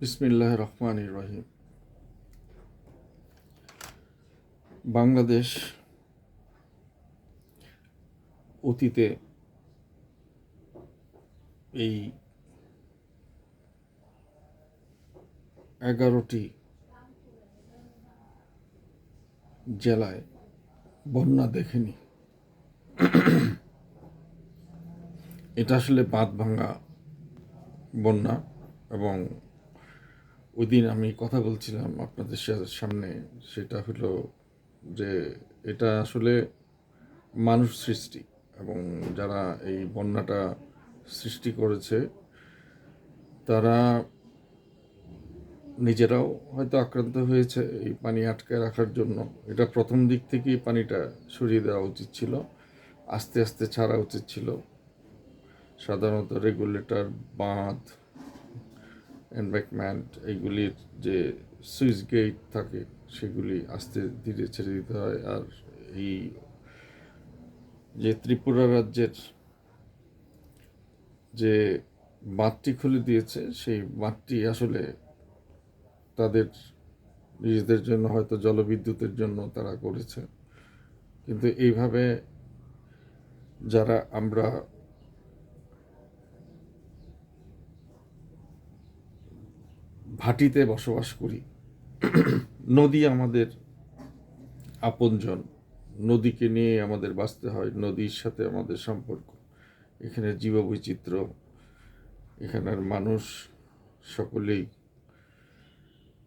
বিসমিল্লাহ রহমান রহিম বাংলাদেশ অতীতে এই এগারোটি জেলায় বন্যা দেখেনি। এটা আসলে বাঁধ ভাঙা বন্যা এবং ওই দিন আমি কথা বলছিলাম আপনাদের সামনে, সেটা হলো যে এটা আসলে মানুষ সৃষ্টি এবং যারা এই বন্যাটা সৃষ্টি করেছে, তারা নিজেরাও হয়তো আক্রান্ত হয়েছে এই পানি আটকে রাখার জন্য। এটা প্রথম দিক থেকেই পানিটা সরিয়ে দেওয়া উচিত ছিল, আস্তে আস্তে ছাড়া উচিত ছিল। সাধারণত রেগুলেটর, বাঁধ এনব্যাকমেন্ট এইগুলির যে সুইচ গেট থাকে, সেগুলি আস্তে ধীরে ছেড়ে দিতে হয়। আর এই যে ত্রিপুরা রাজ্যের যে বাঁধটি খুলে দিয়েছে, সেই বাঁধটি আসলে তাদের নিজেদের জন্য হয়তো জলবিদ্যুতের জন্য তারা করেছে। কিন্তু এইভাবে যারা আমরা ভাটিতে বসবাস করি। নদী আমাদের আপনজন। নদীকে নিয়ে আমাদের বাঁচতে হয়, নদীর সাথে আমাদের সম্পর্ক। এখানে জীববৈচিত্র্য, এখানের মানুষ সকলেই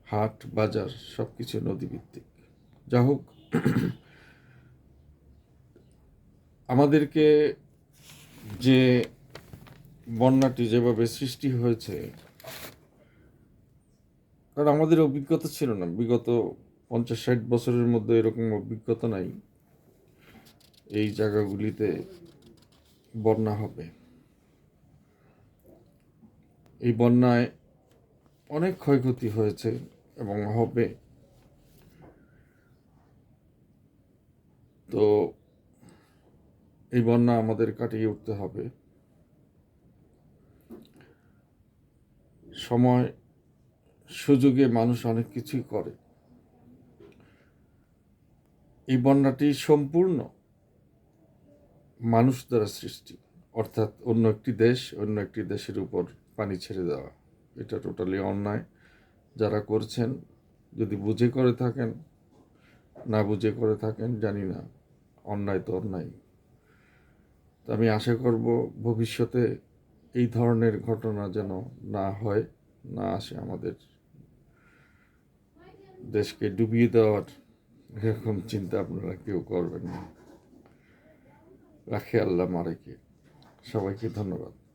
হাট, বাজার সব কিছু নদীভিত্তিক। যা হোক, আমাদেরকে যে বন্যাটি যেভাবে সৃষ্টি হয়েছে কারণ আমাদের অভিজ্ঞতা ছিল না। বিগত পঞ্চাশ, ষাট বছরের মধ্যে এরকম অভিজ্ঞতা নাই। এই জায়গাগুলিতে বন্যা হবে। এই বন্যায় অনেক ক্ষয়ক্ষতি হয়েছে এবং হবে। তো এই বন্যা আমাদের কাটিয়ে উঠতে হবে। সময় সুযোগে মানুষ অনেক কিছুই করে। এই বন্যাটি সম্পূর্ণ মানুষ দ্বারা সৃষ্টি, অর্থাৎ অন্য একটি দেশ অন্য একটি দেশের উপর পানি ছেড়ে দেওয়া। এটা টোটালি অন্যায়। যারা করছেন, যদি বুঝে করে থাকেন, না বুঝে করে থাকেন, জানি না, অন্যায় তো অন্যায় তো আমি আশা করব ভবিষ্যতে এই ধরনের ঘটনা যেন না হয়, না আসে আমাদের দেশকে ডুবিয়ে দেওয়ার এরকম চিন্তা আপনারা কেউ করবেন না। রাখে আল্লাহ মারেকে। সবাইকে ধন্যবাদ।